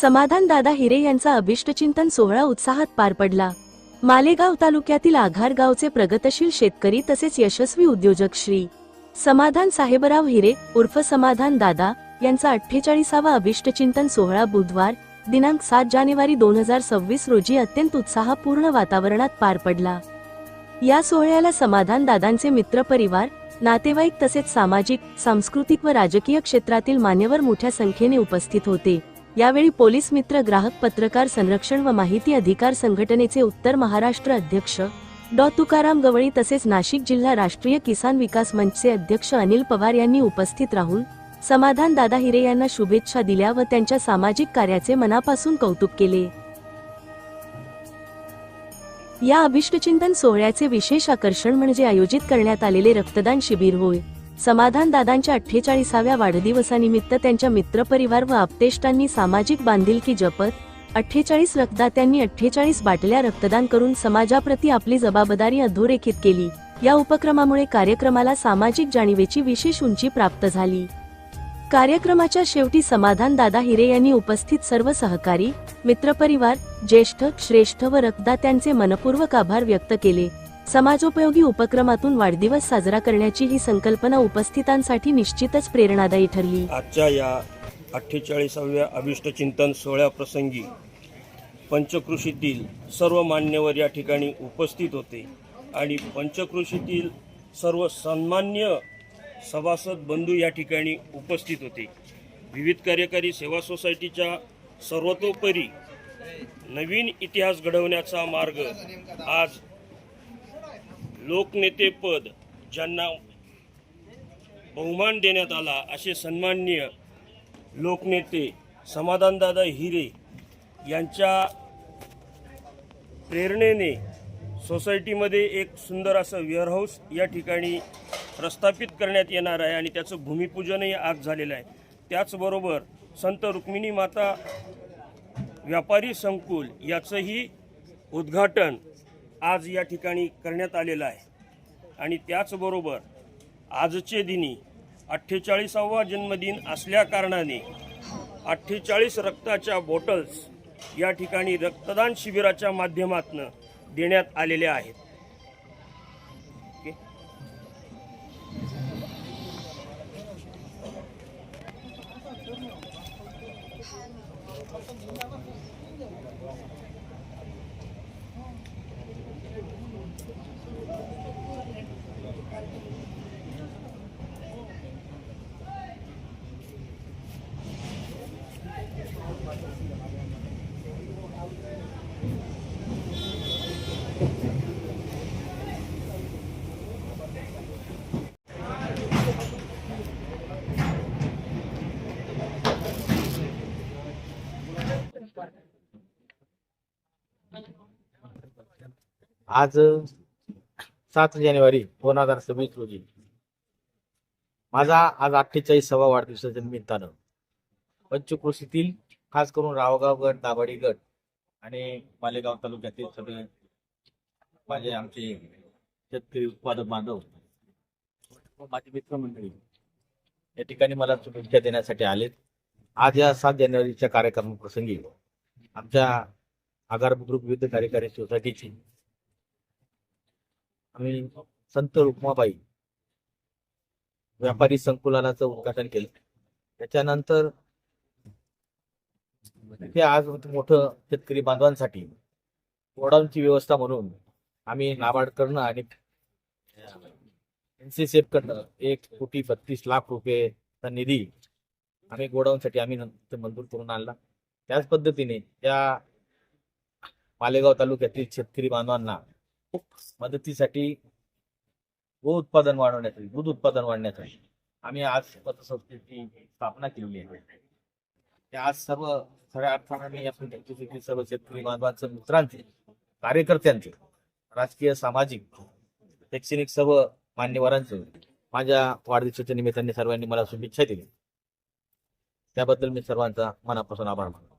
समाधान दादा हिरे यांचा अभिष्टचिंतन सोहळा उत्साहात पार पडला. मालेगाव तालुक्यातील आघार गावचे प्रगतशील शेतकरी तसेच यशस्वी उद्योजक श्री. समाधान साहेबराव हिरे उर्फ समाधान दादा यांचा अठ्ठेचाळीसावा अभिष्टचिंतन सोहळा बुधवार दिनांक सात जानेवारी दोन हजार सव्वीस रोजी अत्यंत उत्साहपूर्ण वातावरणात पार पडला. या सोहळ्याला समाधान दादांचे मित्रपरिवार नातेवाईक तसेच सामाजिक सांस्कृतिक व राजकीय क्षेत्रातील मान्यवर मोठ्या संख्येने उपस्थित होते. यावेळी पोलीस मित्र ग्राहक पत्रकार संरक्षण व माहिती अधिकार संघटनेचे उत्तर महाराष्ट्र अध्यक्ष डॉ. तुकाराम गवळी तसेच नाशिक जिल्हा राष्ट्रीय किसान विकास मंचचे अध्यक्ष अनिल पवार यांनी उपस्थित राहून समाधान दादा हिरे यांना शुभेच्छा दिल्या व त्यांच्या सामाजिक कार्याचे मनापासून कौतुक केले. या अभिष्टचिंतन सोहळ्याचे विशेष आकर्षण म्हणजे आयोजित करण्यात आलेले रक्तदान शिबिर होय. समाधान दादांच्या अठ्ठेचाळीसाव्या वाढदिवसानिमित्त त्यांच्या मित्रपरिवार व आपतेष्टांनी सामाजिक बांधिलकी जपत अठ्ठेचाळीस रक्तदात्यांनी अठ्ठेचाळीस बाटल्या रक्तदान करून समाजाप्रती आपली जबाबदारी अधोरेखित केली. या उपक्रमामुळे कार्यक्रमाला सामाजिक जाणीवेची विशेष उंची प्राप्त झाली. कार्यक्रमाच्या शेवटी समाधान दादा हिरे यांनी उपस्थित सर्व सहकारी मित्रपरिवार ज्येष्ठ श्रेष्ठ व रक्तदात्यांचे मनपूर्वक आभार व्यक्त केले. समाजोपयोगी उपक्रमातून वाढदिवस साजरा करण्याची ही संकल्पना उपस्थितांसाठी निश्चितच प्रेरणादायी ठरली. आजच्या या अठ्ठेचाळीसाव्या अभिष्टचिंतन सोहळ्याप्रसंगी पंचकृषीतील सर्व मान्यवर या ठिकाणी उपस्थित होते आणि पंचकृषीतील सर्व सन्मान्य सभासद बंधू या ठिकाणी उपस्थित होते. विविध कार्यकारी सेवा सोसायटीच्या सर्वतोपरी नवीन इतिहास घडवण्याचा मार्ग आज लोकनेतेपद ज्यांना बहुमान देण्यात आला असे सन्माननीय लोकनेते समाधानदादा हिरे यांच्या प्रेरणेने सोसायटीमध्ये एक सुंदर असं वेअरहाऊस या ठिकाणी प्रस्थापित करण्यात येणार आहे आणि त्याचं भूमिपूजनही आज झालेलं आहे. त्याचबरोबर संत रुक्मिणी माता व्यापारी संकुल याचंही उद्घाटन आज या ठिकाणी करण्यात आलेलं आहे. आणि त्याचबरोबर आजचे दिनी अठ्ठेचाळीसावा जन्मदिन असल्या कारणाने अठ्ठेचाळीस रक्ताच्या बॉटल्स या ठिकाणी रक्तदान शिबिराच्या माध्यमातून देण्यात आलेल्या आहेत. आज सात जानेवारी दोन हजार सव्वीस रोजी. माझा आज अठ्ठेचाळीसावा वाढदिवसाच्या निमित्तानं पंचकृषीतील खास करून रावगाव गट दाभाडी गट आणि मालेगाव तालुक्यातील सगळे माझे आमचे शेतकरी उत्पादक बांधव माझे मित्रमंडळी या ठिकाणी मला शुभेच्छा देण्यासाठी आलेत. आज या सात जानेवारीच्या कार्यक्रमाप्रसंगी आमच्या आगार बुद्रुक विविध कार्यकारी सोसायटीची आम्ही संत रुक्माबाई व्यापारी संकुलाचं उद्घाटन केलं. त्याच्यानंतर ते आज मोठं शेतकरी बांधवांसाठी गोडाऊनची व्यवस्था म्हणून आम्ही नाबार्ड करणं आणि एनसीसीएफ करणं एक कोटी बत्तीस लाख रुपयेचा निधी आम्ही गोडाऊनसाठी आम्ही नंतर मंजूर करून आणला. त्याच पद्धतीने त्या मालेगाव तालुक्यातील शेतकरी बांधवांना मदतीसाठी गो उत्पादन वाढवण्यासाठी दूध उत्पादन वाढण्यासाठी आम्ही आज पतसंस्थेची स्थापना केलेली आहे. त्या आज सर्व खऱ्या अर्थाने या सर्व शेतकरी बांधवांचं मित्रांचे कार्यकर्त्यांचे राजकीय सामाजिक शैक्षणिक सर्व मान्यवरांचं माझ्या वाढदिवसाच्या निमित्ताने सर्वांनी मला शुभेच्छा दिल्या. त्याबद्दल मी सर्वांचा मनापासून आभार मानतो.